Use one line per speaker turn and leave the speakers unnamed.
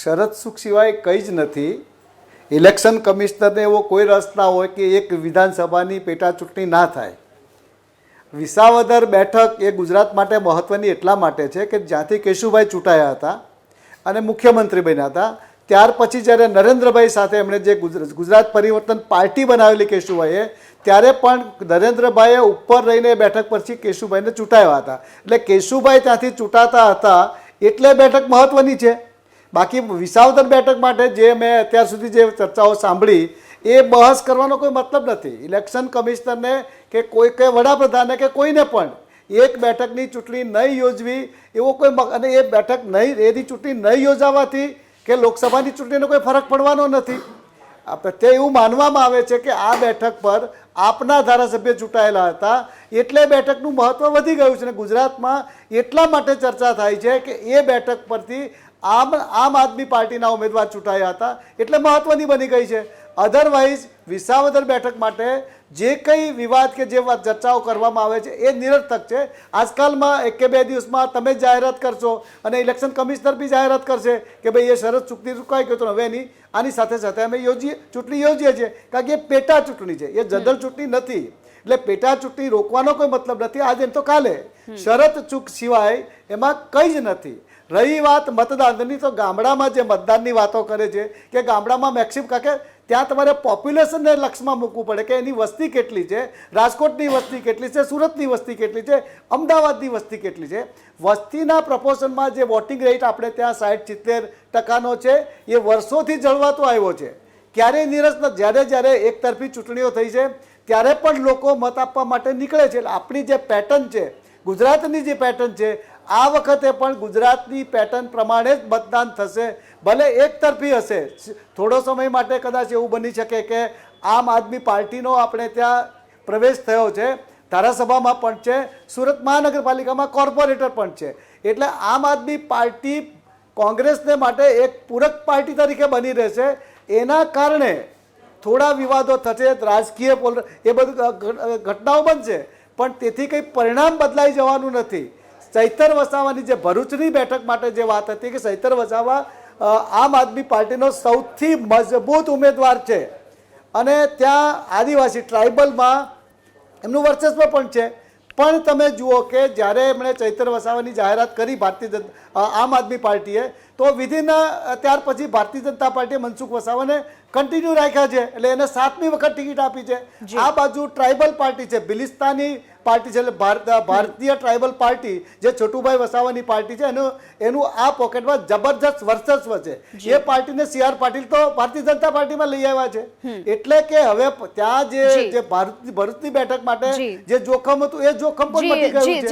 શરદ સુખ સિવાય કંઈ જ નથી. ઇલેક્શન કમિશનરને એવો કોઈ રસ ના હોય કે એક વિધાનસભાની પેટા ચૂંટણી ના થાય. વિસાવદર બેઠક એ ગુજરાત માટે મહત્ત્વની એટલા માટે છે કે જ્યાંથી કેશુભાઈ ચૂંટાયા હતા અને મુખ્યમંત્રી બન્યા હતા, ત્યાર પછી જ્યારે નરેન્દ્રભાઈ સાથે એમણે જે ગુજરાત પરિવર્તન પાર્ટી બનાવેલી કેશુભાઈએ, ત્યારે પણ નરેન્દ્રભાઈએ ઉપર રહીને બેઠક પરથી કેશુભાઈને ચૂંટાયા હતા. એટલે કેશુભાઈ ત્યાંથી ચૂંટાતા હતા, એટલે બેઠક મહત્ત્વની છે. બાકી વિસાવદર બેઠક માટે જે મેં અત્યાર સુધી જે ચર્ચાઓ સાંભળી, એ બહસ કરવાનો કોઈ મતલબ નથી. ઇલેક્શન કમિશનરને કે કોઈ કે વડાપ્રધાને કે કોઈને પણ એક બેઠકની ચૂંટણી નહીં યોજવી, એવો કોઈ અને એ બેઠક નહીં, એની ચૂંટણી નહીં યોજાવાથી કે લોકસભાની ચૂંટણીનો કોઈ ફરક પડવાનો નથી. તે એવું માનવામાં આવે છે કે આ બેઠક પર આપના ધારાસભ્ય ચૂંટાયેલા હતા, એટલે બેઠકનું મહત્ત્વ વધી ગયું છે અને ગુજરાતમાં એટલા માટે ચર્ચા થાય છે કે એ બેઠક પરથી આમ આમ આદમી પાર્ટીના ઉમેદવાર ચૂંટાયા હતા. એટલે મહત્ત્વની બની ગઈ છે. અધરવાઇઝ વિસાવદર બેઠક માટે જે કંઈ વિવાદ કે જે ચર્ચાઓ કરવામાં આવે છે, એ નિરર્થક છે. આજકાલમાં એક કે બે દિવસમાં તમે જાહેરાત કરશો અને ઇલેક્શન કમિશનર બી જાહેરાત કરશે કે ભાઈ એ શરત ચૂકતી ચૂકાઈ ગયો તો હવે એની આની સાથે સાથે અમે યોજીએ, ચૂંટણી યોજીએ છીએ. કારણ કે એ પેટા ચૂંટણી છે. એ જનરલ ચૂંટણી નથી. એટલે પેટા ચૂંટણી રોકવાનો કોઈ મતલબ નથી. આજે એમ તો કાલે. શરત ચૂક સિવાય એમાં કંઈ જ નથી. રહી વાત મતદાનની તો ગામડામાં જે મતદાનની વાતો કરે છે કે ગામડામાં મેક્સિમ કાકે ત્યાં તમારે પોપ્યુલેશનને લક્ષમાં મૂકવું પડે કે એની વસ્તી કેટલી છે રાજકોટની વસ્તી કેટલી છે સુરતની વસ્તી કેટલી છે અમદાવાદની વસ્તી કેટલી છે. વસ્તીના પ્રપોર્શનમાં જે વોટિંગ રેટ આપણે ત્યાં સાઠ સિત્તેર ટકાનો છે એ વર્ષોથી જળવાતો આવ્યો છે. ક્યારેય નિરસ જ્યારે જ્યારે એક તરફી ચૂંટણીઓ થઈ છે ત્યારે પણ લોકો મત આપવા માટે નીકળે છે. એટલે આપણી જે પેટર્ન છે, ગુજરાતની જે પેટર્ન છે, આ વખતે પણ ગુજરાતની પેટર્ન પ્રમાણે જ મતદાન થશે. ભલે એક તરફી હશે. થોડો સમય માટે કદાચ એવું બની શકે કે આમ આદમી પાર્ટીનો આપણે ત્યાં પ્રવેશ થયો છે. ધારાસભામાં પણ છે. સુરત મહાનગરપાલિકામાં કોર્પોરેટર પણ છે. એટલે આમ આદમી પાર્ટી કોંગ્રેસને માટે એક પૂરક પાર્ટી તરીકે બની રહેશે. એના કારણે થોડા વિવાદો થશે, રાજકીય પોલ એ બધું ઘટનાઓ બનશે. પણ તેથી કંઈ પરિણામ બદલાઈ જવાનું નથી. ચૈતર વસાવાની જે ભરૂચની બેઠક માટે જે વાત હતી કે ચૈતર વસાવા આમ આદમી પાર્ટીનો સૌથી મજબૂત ઉમેદવાર છે. અને ત્યાં આદિવાસી ટ્રાઇબલમાં એમનું વર્ચસ્વ પણ છે. પણ તમે જુઓ કે જ્યારે એમણે ચૈતર વસાવાની જાહેરાત કરી ભારતીય આમ આદમી પાર્ટીએ તો વિધિન ત્યાર પછી ભારતીય જનતા પાર્ટીએ મનસુખ વસાવાને કન્ટિન્યુ રાખ્યા છે. એટલે એને સાતમી વખત ટિકિટ આપી છે. આ બાજુ ટ્રાઇબલ પાર્ટી છે બિલિસ્તાની પાર્ટી છે એટલે ભારતીય ટ્રાઇબલ પાર્ટી જે છોટુભાઈ વસાવાની પાર્ટી છે એનું એનું આ પોકેટમાં જબરજસ્ત વર્ચસ્વ છે. એ પાર્ટીને સી આર પાટીલ તો ભારતીય જનતા પાર્ટીમાં લઈ આવ્યા છે. એટલે કે હવે ત્યાં જે
જે.
ભારત ભરૂચની બેઠક માટે
જે.
જોખમ હતું એ જોખમ પણ મટી ગયું છે.